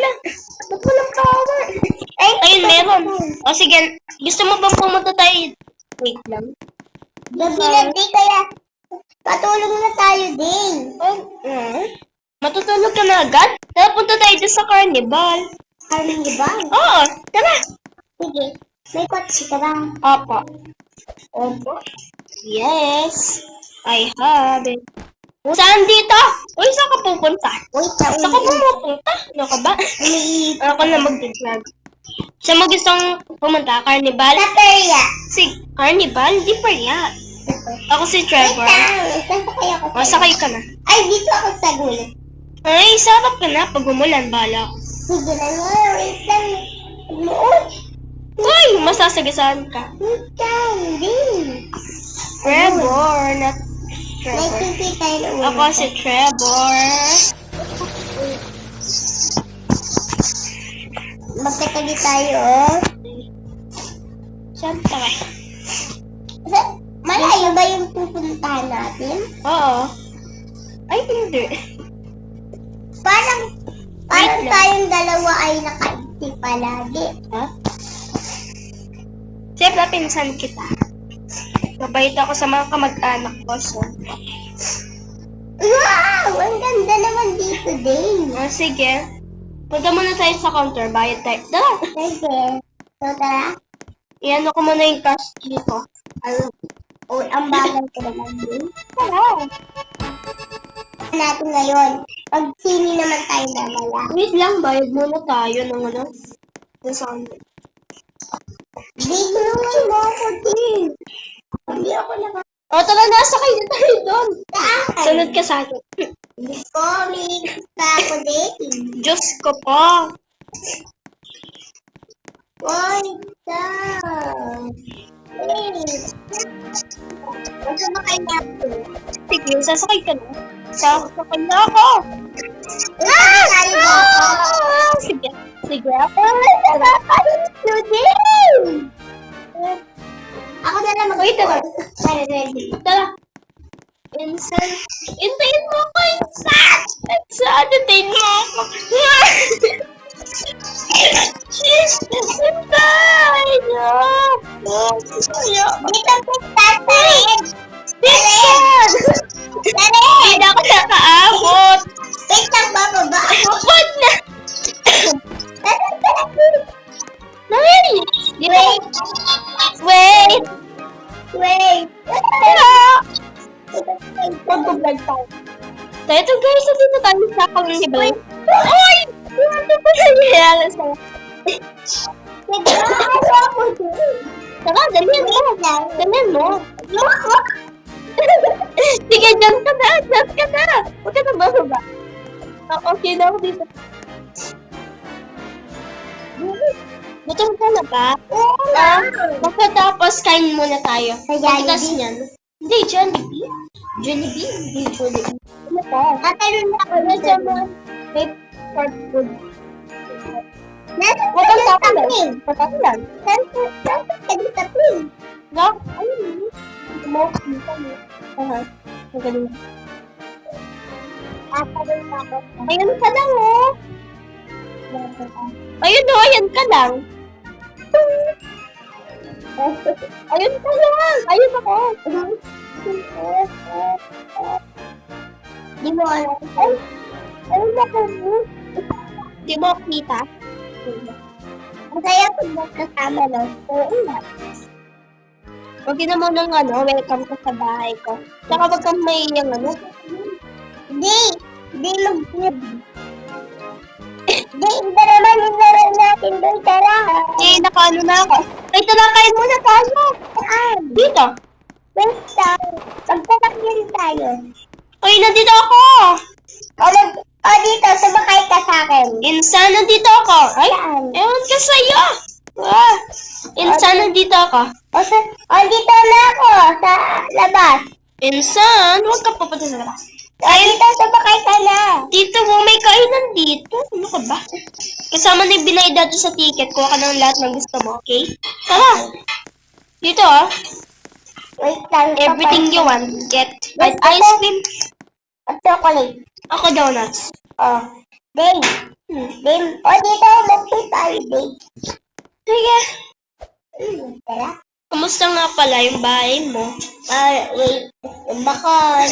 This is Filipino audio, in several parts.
lang. Ba't walang power? Ay, Ayun, meron. O sige, gusto mo bang pumunta tayo? Wait lang. Gabi na di kaya patulong na tayo din. Oh, mm. Matutulog ka na agad? Tara, punta tayo dun sa carnival. Ba? Oo, tara. Sige. May kotse ka ba? Opo. Opo. Yes. I have it. Saan dito? Uy, pupunta? Wait lang. Saan ka pumupunta? Ano ka ba? Ako na mag-vlog. Siya mo gustong pumunta? Carnival? Sa Peria. Si Carnival? Di pa yan. Ako si Wait Trevor. lang. Saan pa kaya ako? O, sakay ka na. Ay, dito ako sa gulot. Ay, sarap ka na. Pag umulan, bala ako. Sige na nga. Wait lang. Uy, masasagasaan ka. Wait lang. Din. Trevor, not Trevor. Nakikita tayo Ako si Trevor. Magkatabi tayo, oh. Saan tayo? Malayo ba yung pupuntahan natin? Oo. Ay, hindi. Parang, parang tayong dalawa ay nakaisip palagi. Ha? Siyempre, pinsan kita. Mabait ako sa mga kamag-anak ko, so. Wow! Ang ganda naman dito din. O, sige. Punta muna tayo sa counter. Bayad tayo. Tara! Sige. So, tara. Iyan ko muna yung cash dito. Ang, oh, ang bagal ko naman din. Tara! Natin ngayon. Pag sini naman tayo mamaya. Wait lang, bayad muna tayo ng ano. Sound. Dito naman mo ako din. Hindi ako naka... O, tara na, sakay na tayo doon. Saan? Sunod ka sa akin. May pa ako din. Diyos ko po. Oy, saan? Wait. Gusto ba kayo natin? Sige, sasakay ka na. Sasakay na ako. Ah! Ah, Sige. Sige. Ay, nakakalit ko din! Na lang mag- Wait, tara. Ready, ready. Tara. Insan. Intayin mo ako, Insan! Insan, intayin mo ako. Insan! Ayaw. Dito po Mag-vlog tayo. So, ito guys, nandito tayo sa carnival. Ay! Ano ba nangyayari sa'yo? Nagkakaso ako din. Tara, dalihan mo. Dalihan mo. Sige, dyan ka na. Dyan ka na. Huwag ka na bababa. Ah, okay na ako dito. Gutom ka na ba? Oo nga. Pagkatapos, kain muna tayo. Sa Jollibee? Pagkatas niyan. Hindi, Jollibee. Jollibee? Hindi, Jollibee. Ano ka? Tatalon na ako Ano dito. sa mga short food? Ka kang dito, takulan. Ping? Patakulan. Saan ka- saan ka dito, Ping? No? Ayun. Smoke. Ayun. Aha. Magaling. Tatalon na ako. Ayun ka lang, oh. Ayun, oh. Ayan ka lang. Ayun ka lang. Ayun ako. Di mo alam. Ay, ayun ako. Di mo kita? Masaya pag magkasama, no? Oo nga. Huwag yun naman ng ano, welcome ka sa bahay ko. Tsaka wag kang may yung ano. Hindi! Hindi mag-grib. Hindi, iba naman yung laro natin doon. Tara! Eh, nakaano na ako. Ay, tara, kain muna tayo. Saan? Dito. Wait lang. Magpapakyan tayo. Ay, nandito ako. O, mag... O, dito. Sumakay ka sa akin. Insan, nandito ako. Ay, Saan? ewan ka sa'yo. Ah, insan, nandito ako. O, sa... O, dito na ako. Sa labas. Insan, huwag ka pupunta sa labas. O, dito. Sumakay ka na. Dito mo, may kainan dito. Ano ka ba? Kasama na yung binayad dito sa ticket. Kuha ka ng lahat ng gusto mo, okay? Tara. Dito, ah. Wait lang. Everything you want, get. Basta ice cream, At chocolate. ako donuts. O. Babe. Hmm. Babe. O, dito. Mag-play tayo, babe. Sige. Hmm, tara. Kumusta nga pala yung bahay mo? Ah, wait. Baka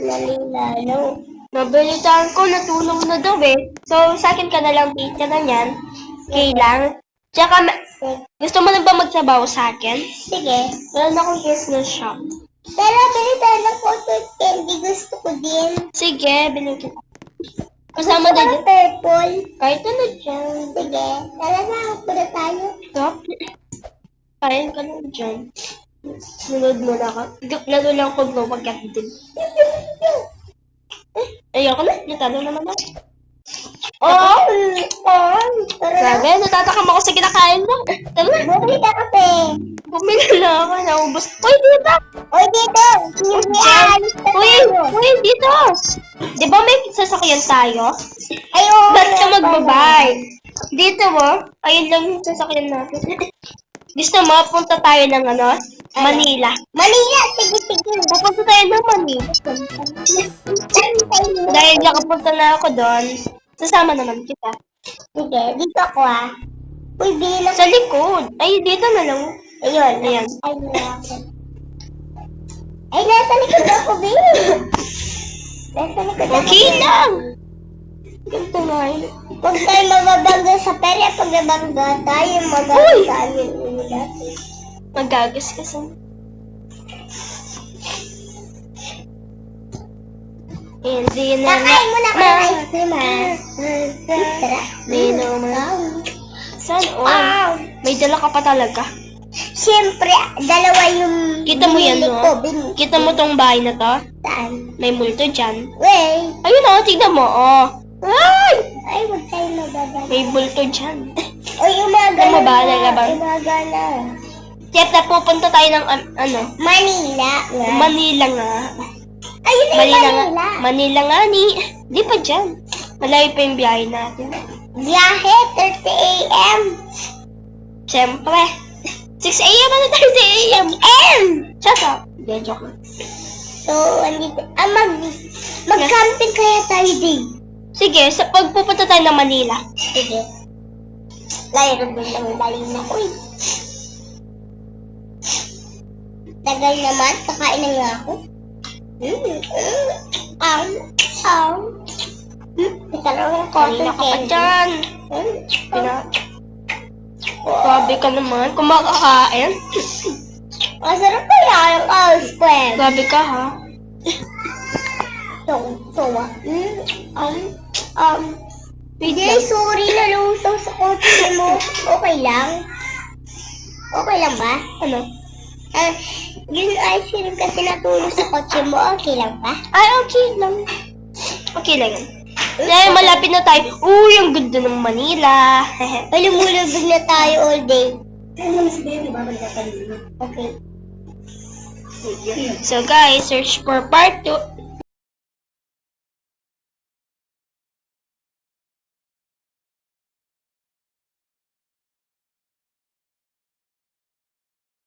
nalilalo. Nabalitaan ko, natulong na daw eh. So, sa akin ka na lang pizza na yan. Okay lang. Tsaka, gusto mo na ba magsabaw sa akin? Sige. Meron akong na shop. Tara, bili tayo ng cotton candy. Gusto ko din. Sige, bilhin kita. Kasama din Gusto ko ng purple. Kahit ano dyan. Sige. Tara na, pura tayo. Stop. Kain ka lang dyan. Sunod mo na ka. Lalo lang ko din. Eh, ayoko na. Natalo naman ako. Oh, oh. Tara na. Sabi, natatakam ako sa kinakain mo. Tara na. Bumili ka kape. Bumili na ako. Naubos. Uy, dito! Oy, dito. Uy! Uy, dito! Di ba may sasakyan tayo? Ay, oo. Ba't ka magbabay? Dito mo, ayun lang yung sasakyan natin. Gusto mo, punta tayo ng ano? Manila. Manila, sige, sige. Pupunta tayo ng Manila. Dahil nakapunta na ako doon, sasama naman kita. Sige, dito ako ah. Uy, bili na. Sa likod. Ay, dito na lang. Ayun. Ayan. Ay, ako. Ay, nasa likod ako, babe. Nasa likod ako. Okay lang. Ganito nga yun. Huwag tayo mababangga sa pera. Pag nabangga tayo, tayo ulo natin. Magagas kasi. Hindi na Kakain mo na ako ng ice cream, ha? Hindi naman. Saan all? Wow. May dala ka pa talaga. Siyempre, dalawa yung Kita mo yan, binili no? Bin- Kita mo tong bahay na to? Saan? May multo dyan. Wey. Ayun o, tignan mo, oh. Ay! Ay, huwag tayo mababangga. May multo dyan. Uy, umaga Ano ba, na. nalabang? Umaga na. Kaya na pupunta tayo ng, an- ano, Manila. nga. Manila nga. Ayun na yung Manila nga. Manila. Manila nga ni. Di pa dyan. Malayo pa yung biyahe natin. Biyahe, 30 a.m. Siyempre. 6 a.m. ano 30 a.m. M! Shut up. Hindi, joke lang. So, andito. Ah, mag, mag-camping kaya tayo din. Sige, sa pag pupunta tayo ng Manila. Sige. Layro din ng daling na. Uy. Tagal naman. Kakain na nga ako. Mm. Mm. Ang. Ang. Hmm. Lang yung cotton Kanina ka pa. Hmm. Pina Grabe ka naman. Kumakakain. Masarap kaya yung ice cream. Grabe ka ha. Ah. Mm. Um, um, lang. sorry na lusaw sa kotse mo. Okay lang? Okay lang ba? Ano? Ah, yun ice cream kasi natulog sa kotse mo. Okay lang ba? Ay, okay lang. Okay lang yan. Dahil malapit na tayo. Uy, ang ganda ng Manila. Ay, lumulubog na tayo all day. Okay. so guys, search for part 2.